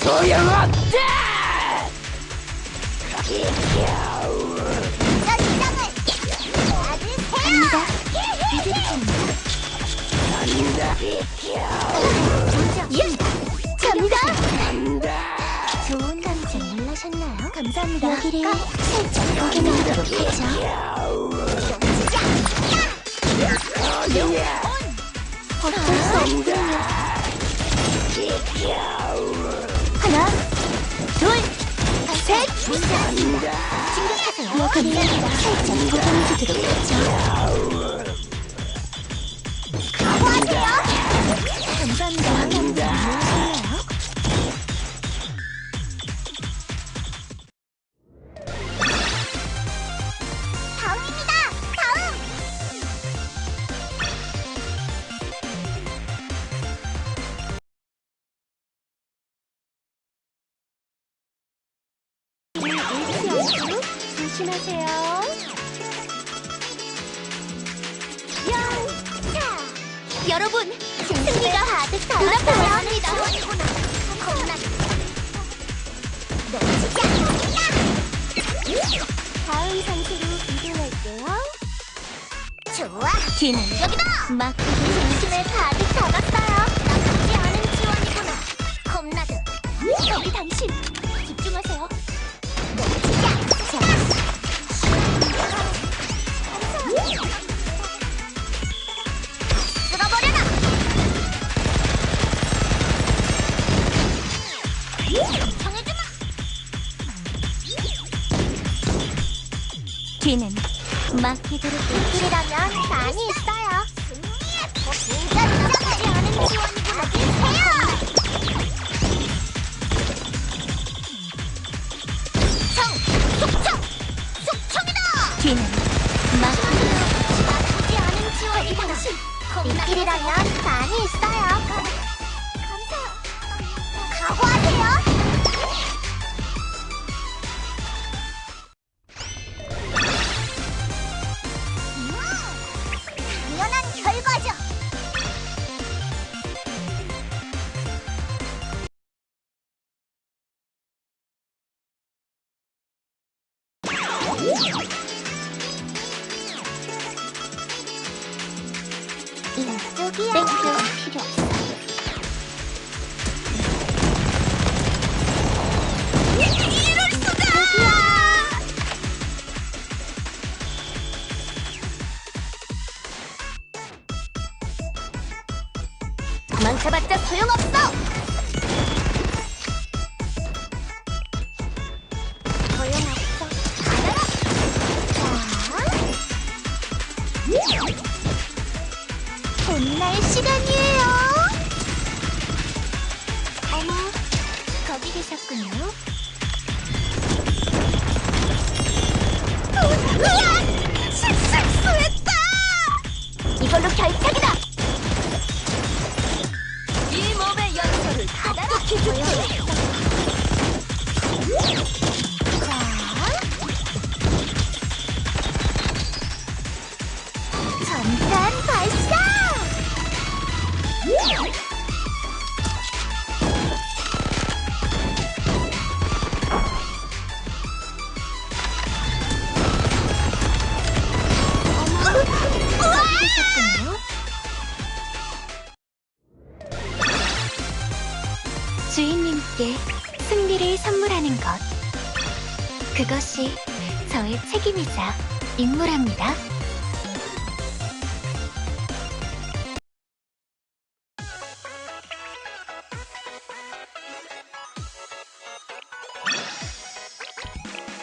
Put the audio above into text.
소용없다! 전장을 갑니다. 좋은 감정 놀라셨나요? 감사합니다. 여기를 살짝 확인하도록 하죠. 어쩔 수 없군요. 셋. 심각하세요. 여기를 살짝 확인해주도록 하죠. 조심하세요. 영차. 여러분, 승리가. 놓치지 않습니다. 다음 상태로 이동할게요. 좋아. 뒤는 여기다. 맡기기 중심에 가득 담았어요. 나쁘지 않은 지원이구나. 겁나드. 여기 당신. 뒤는 맡기도록 이라면 많이 있어 이쪽이야. 땡큐 필요 없어. 이럴 수가! 도망쳐봤자! 소용없어. 으악! 실수했다! 이걸로 결착이다! 이 몸의 연소를 받아라! 줄게! 주인님께 승리를 선물하는 것. 그것이 저의 책임이자 임무랍니다.